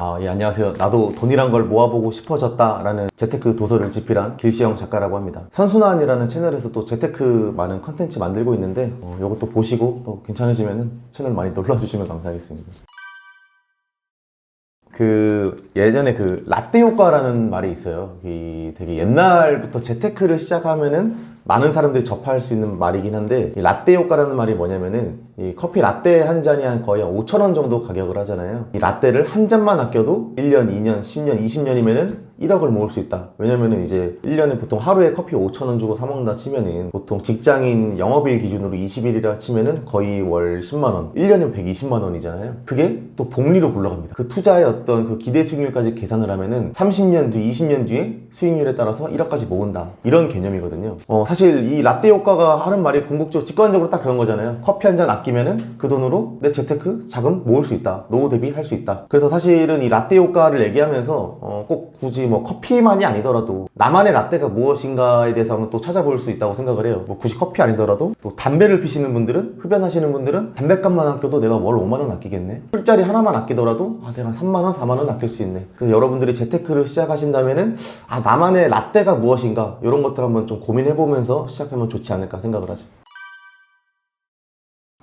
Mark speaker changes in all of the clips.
Speaker 1: 아, 예, 안녕하세요. 나도 돈이란 걸 모아보고 싶어졌다라는 재테크 도서를 집필한 길시영 작가라고 합니다. 선순환이라는 채널에서 또 재테크 많은 컨텐츠 만들고 있는데, 어, 이것도 보시고 또 괜찮으시면 채널 많이 놀러주시면 감사하겠습니다. 그 예전에 그 라떼 효과라는 말이 있어요. 이 되게 옛날부터 재테크를 시작하면은 많은 사람들이 접할 수 있는 말이긴 한데 이 라떼 효과라는 말이 뭐냐면은 이 커피 라떼 한 잔이 한 거의 5천 원 정도 가격을 하잖아요. 이 라떼를 한 잔만 아껴도 1년, 2년, 10년, 20년이면은 1억을 모을 수 있다. 왜냐면은 이제 1년에 보통 하루에 커피 5천 원 주고 사 먹는다 치면은 보통 직장인 영업일 기준으로 20일이라 치면은 거의 월 10만 원, 1년이면 120만 원이잖아요. 그게 또 복리로 굴러갑니다. 그 투자의 어떤 그 기대 수익률까지 계산을 하면은 30년 뒤, 20년 뒤에 수익률에 따라서 1억까지 모은다. 이런 개념이거든요. 어, 사실 이 라떼 효과가 하는 말이 궁극적으로 직관적으로 딱 그런 거잖아요. 커피 한 잔 아끼 면은 그 돈으로 내 재테크 자금 모을 수 있다. 노후 대비 할 수 있다. 그래서 사실은 이 라떼 효과를 얘기하면서 어, 꼭 굳이 뭐 커피만이 아니더라도 나만의 라떼가 무엇인가에 대해서 한번 또 찾아볼 수 있다고 생각을 해요. 뭐 굳이 커피 아니더라도 또 담배를 피시는 분들은 흡연하시는 분들은 담배값만 아껴도 내가 월 5만 원 아끼겠네. 술자리 하나만 아끼더라도 아 내가 3만 원, 4만 원 아낄 수 있네. 그래서 여러분들이 재테크를 시작하신다면은 아 나만의 라떼가 무엇인가 이런 것들 한번 좀 고민해 보면서 시작하면 좋지 않을까 생각을 하죠.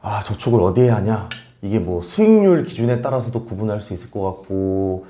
Speaker 1: 아 저축을 어디에 하냐? 이게 뭐 수익률 기준에 따라서도 구분할 수 있을 것 같고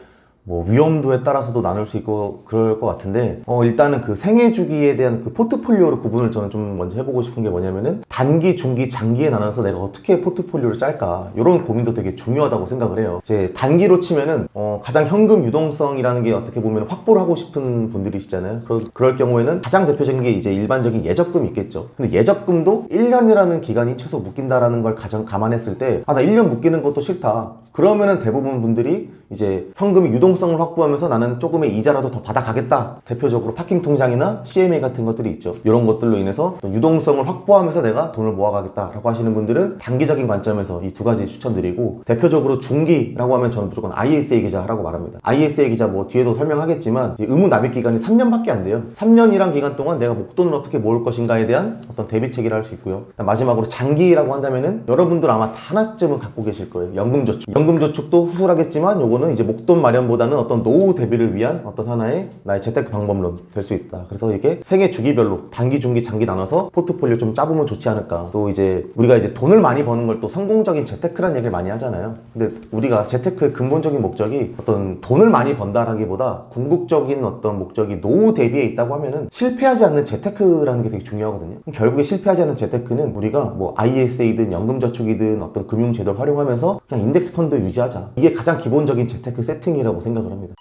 Speaker 1: 뭐 위험도에 따라서도 나눌 수 있고 그럴 것 같은데 어 일단은 그 생애 주기에 대한 그 포트폴리오로 구분을 저는 좀 먼저 해보고 싶은 게 뭐냐면은 단기, 중기, 장기에 나눠서 내가 어떻게 포트폴리오를 짤까 이런 고민도 되게 중요하다고 생각을 해요. 이제 단기로 치면은 어 가장 현금 유동성이라는 게 어떻게 보면 확보를 하고 싶은 분들이시잖아요. 그럴, 그럴 경우에는 가장 대표적인 게 이제 일반적인 예적금이 있겠죠. 근데 예적금도 1년이라는 기간이 최소 묶인다라는 걸 가정 감안했을 때 아 나 1년 묶이는 것도 싫다. 그러면은 대부분 분들이 이제 현금의 유동성을 확보하면서 나는 조금의 이자라도 더 받아가겠다. 대표적으로 파킹 통장이나 CMA 같은 것들이 있죠. 이런 것들로 인해서 또 유동성을 확보하면서 내가 돈을 모아가겠다라고 하시는 분들은 단기적인 관점에서 이 두 가지 추천드리고 대표적으로 중기라고 하면 저는 무조건 ISA 계좌라고 말합니다. ISA 계좌 뭐 뒤에도 설명하겠지만 의무 납입 기간이 3년밖에 안 돼요. 3년이란 기간 동안 내가 목돈을 어떻게 모을 것인가에 대한 어떤 대비 체계를 할 수 있고요. 마지막으로 장기라고 한다면은 여러분들 아마 다 하나쯤은 갖고 계실 거예요. 연금저축. 연금 저축도 후술하겠지만 요거는 이제 목돈 마련보다는 어떤 노후 대비를 위한 어떤 하나의 나의 재테크 방법론 될 수 있다. 그래서 이게 생애 주기별로 단기, 중기, 장기 나눠서 포트폴리오 좀 짜보면 좋지 않을까. 또 이제 우리가 이제 돈을 많이 버는 걸 또 성공적인 재테크라는 얘기를 많이 하잖아요. 근데 우리가 재테크의 근본적인 목적이 어떤 돈을 많이 번다라기보다 궁극적인 어떤 목적이 노후 대비에 있다고 하면은 실패하지 않는 재테크라는 게 되게 중요하거든요. 결국에 실패하지 않는 재테크는 우리가 뭐 ISA든 연금저축이든 어떤 금융제도를 활용하면서 그냥 인덱스 펀드 유지하자. 이게 가장 기본적인 재테크 세팅이라고 생각을 합니다.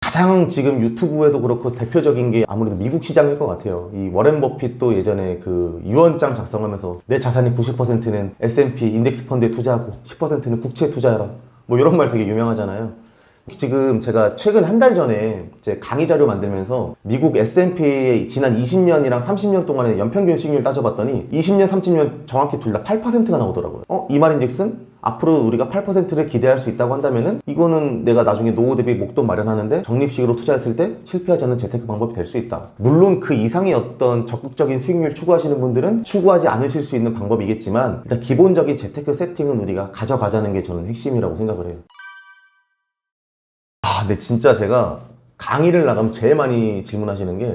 Speaker 1: 가장 지금 유튜브에도 그렇고 대표적인 게 아무래도 미국 시장일 것 같아요. 이 워렌 버핏도 예전에 그 유언장 작성하면서 내 자산의 90%는 S&P 인덱스 펀드에 투자하고 10%는 국채에 투자해라. 뭐 이런 말 되게 유명하잖아요. 지금 제가 최근 한 달 전에 제 강의 자료 만들면서 미국 S&P의 지난 20년이랑 30년 동안의 연평균 수익률 따져봤더니 20년, 30년 정확히 둘 다 8%가 나오더라고요. 어? 이 말인즉슨 앞으로 우리가 8%를 기대할 수 있다고 한다면은 이거는 내가 나중에 노후 대비 목돈 마련하는데 적립식으로 투자했을 때 실패하지 않는 재테크 방법이 될 수 있다. 물론 그 이상의 어떤 적극적인 수익률 추구하시는 분들은 추구하지 않으실 수 있는 방법이겠지만 일단 기본적인 재테크 세팅은 우리가 가져가자는 게 저는 핵심이라고 생각을 해요. 아, 근데 진짜 제가 강의를 나가면 제일 많이 질문하시는 게,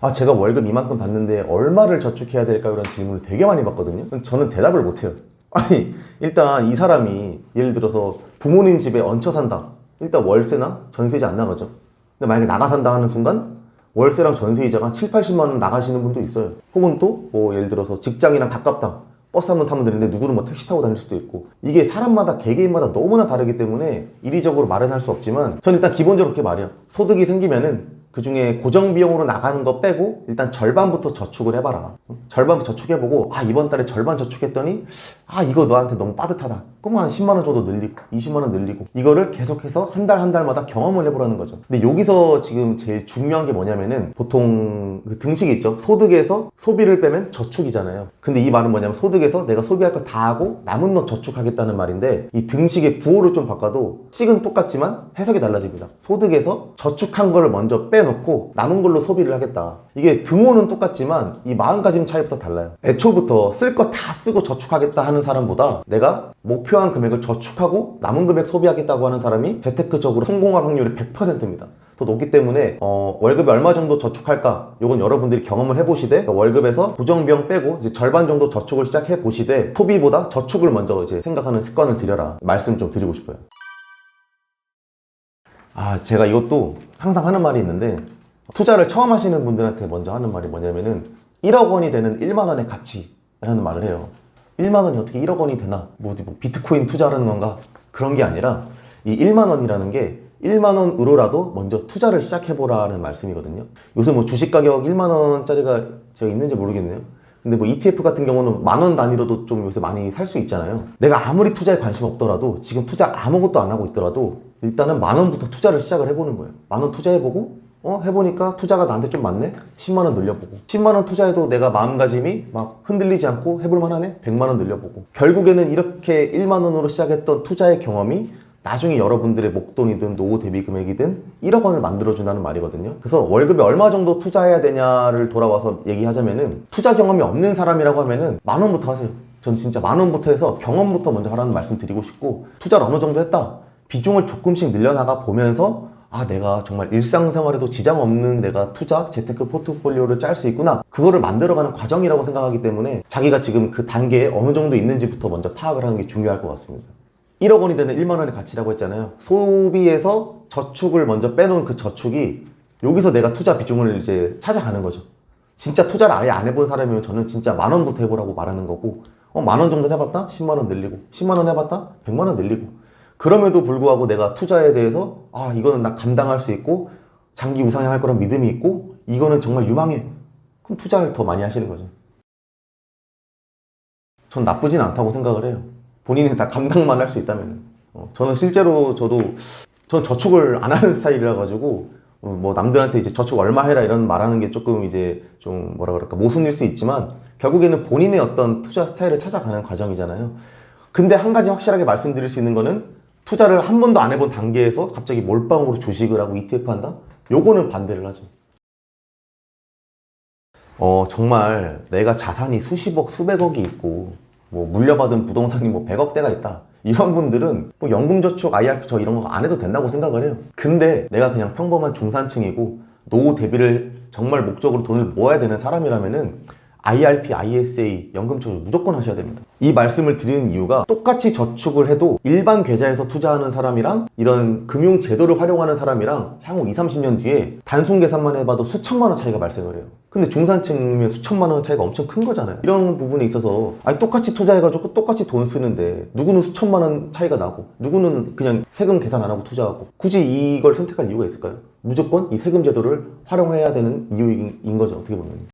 Speaker 1: 아, 제가 월급 이만큼 받는데 얼마를 저축해야 될까? 이런 질문을 되게 많이 받거든요. 저는 대답을 못해요. 아니, 일단 이 사람이 예를 들어서 부모님 집에 얹혀 산다. 일단 월세나 전세이자 안 나가죠. 근데 만약에 나가 산다 하는 순간 월세랑 전세이자가 7, 80만 원 나가시는 분도 있어요. 혹은 또 뭐 예를 들어서 직장이랑 가깝다. 버스 한 번 타면 되는데 누구는 뭐 택시 타고 다닐 수도 있고 이게 사람마다 개개인마다 너무나 다르기 때문에 이리적으로 마련할 수 없지만 저는 일단 기본적으로 그렇게 말해요 소득이 생기면은 그 중에 고정 비용으로 나가는 거 빼고 일단 절반부터 저축을 해봐라 응? 절반부터 저축해보고 아 이번 달에 절반 저축했더니 아 이거 너한테 너무 빠듯하다. 그럼 한 10만 원 정도 늘리고 20만 원 늘리고 이거를 계속해서 한 달 한 달마다 경험을 해보라는 거죠. 근데 여기서 지금 제일 중요한 게 뭐냐면은 보통 그 등식이 있죠. 소득에서 소비를 빼면 저축이잖아요. 근데 이 말은 뭐냐면 소득에서 내가 소비할 거다 하고 남은 너 저축하겠다는 말인데 이 등식의 부호를 좀 바꿔도 식은 똑같지만 해석이 달라집니다. 소득에서 저축한 거를 먼저 빼놓고 남은 걸로 소비를 하겠다. 이게 등호는 똑같지만 이 마음가짐 차이부터 달라요. 애초부터 쓸 거 다 쓰고 저축하겠다 하는 하는 사람보다 내가 목표한 금액을 저축하고 남은 금액 소비하겠다고 하는 사람이 재테크적으로 성공할 확률이 100%입니다. 더 높기 때문에 어, 월급에 얼마 정도 저축할까? 이건 여러분들이 경험을 해보시되 그러니까 월급에서 고정비용 빼고 이제 절반 정도 저축을 시작해 보시되 소비보다 저축을 먼저 이제 생각하는 습관을 들여라 말씀 좀 드리고 싶어요. 아 제가 이것도 항상 하는 말이 있는데 투자를 처음 하시는 분들한테 먼저 하는 말이 뭐냐면은 1억 원이 되는 1만 원의 가치라는 말을 해요. 1만 원이 어떻게 1억 원이 되나? 뭐, 어디 뭐 비트코인 투자라는 건가? 그런 게 아니라 이 1만 원이라는 게 1만 원으로라도 먼저 투자를 시작해보라는 말씀이거든요. 요새 뭐 주식 가격 1만 원짜리가 제가 있는지 모르겠네요. 근데 뭐 ETF 같은 경우는 만 원 단위로도 좀 요새 많이 살 수 있잖아요. 내가 아무리 투자에 관심 없더라도 지금 투자 아무것도 안 하고 있더라도 일단은 만 원부터 투자를 시작을 해보는 거예요. 만 원 투자해보고 어 해보니까 투자가 나한테 좀 맞네? 10만 원 늘려보고 10만 원 투자해도 내가 마음가짐이 막 흔들리지 않고 해볼만 하네? 100만 원 늘려보고 결국에는 이렇게 1만 원으로 시작했던 투자의 경험이 나중에 여러분들의 목돈이든 노후 대비 금액이든 1억 원을 만들어준다는 말이거든요. 그래서 월급에 얼마 정도 투자해야 되냐를 돌아와서 얘기하자면은 투자 경험이 없는 사람이라고 하면은 만 원부터 하세요. 전 진짜 만 원부터 해서 경험부터 먼저 하라는 말씀 드리고 싶고 투자를 어느 정도 했다. 비중을 조금씩 늘려나가 보면서 아 내가 정말 일상생활에도 지장 없는 내가 투자 재테크 포트폴리오를 짤 수 있구나. 그거를 만들어가는 과정이라고 생각하기 때문에 자기가 지금 그 단계에 어느 정도 있는지부터 먼저 파악을 하는 게 중요할 것 같습니다. 1억 원이 되는 1만 원의 가치라고 했잖아요. 소비에서 저축을 먼저 빼놓은 그 저축이 여기서 내가 투자 비중을 이제 찾아가는 거죠. 진짜 투자를 아예 안 해본 사람이면 저는 진짜 만 원부터 해보라고 말하는 거고 어, 만 원 정도 해봤다? 10만 원 늘리고 10만 원 해봤다? 100만 원 늘리고 그럼에도 불구하고 내가 투자에 대해서 아 이거는 나 감당할 수 있고 장기 우상향 할 거란 믿음이 있고 이거는 정말 유망해. 그럼 투자를 더 많이 하시는 거죠 전 나쁘진 않다고 생각을 해요. 본인이 다 감당만 할 수 있다면 어, 저는 실제로 저도 전 저축을 안 하는 스타일이라 가지고 어, 뭐 남들한테 이제 저축 얼마 해라 이런 말하는 게 조금 이제 좀 뭐라 그럴까 모순일 수 있지만 결국에는 본인의 어떤 투자 스타일을 찾아가는 과정이잖아요. 근데 한 가지 확실하게 말씀드릴 수 있는 거는 투자를 한 번도 안 해본 단계에서 갑자기 몰빵으로 주식을 하고 ETF 한다? 요거는 반대를 하죠. 어, 정말 내가 자산이 수십억, 수백억이 있고, 뭐, 물려받은 부동산이 뭐 100억대가 있다. 이런 분들은 뭐 연금저축, IRP 저 이런 거 안 해도 된다고 생각을 해요. 근데 내가 그냥 평범한 중산층이고, 노후 대비를 정말 목적으로 돈을 모아야 되는 사람이라면은 IRP, ISA, 연금 저축 무조건 하셔야 됩니다. 이 말씀을 드리는 이유가 똑같이 저축을 해도 일반 계좌에서 투자하는 사람이랑 이런 금융 제도를 활용하는 사람이랑 향후 2, 30년 뒤에 단순 계산만 해봐도 수천만 원 차이가 발생을 해요. 근데 중산층이면 수천만 원 차이가 엄청 큰 거잖아요. 이런 부분에 있어서 아니 똑같이 투자해가지고 똑같이 돈 쓰는데 누구는 수천만 원 차이가 나고 누구는 그냥 세금 계산 안 하고 투자하고 굳이 이걸 선택할 이유가 있을까요? 무조건 이 세금 제도를 활용해야 되는 이유인 거죠. 어떻게 보면.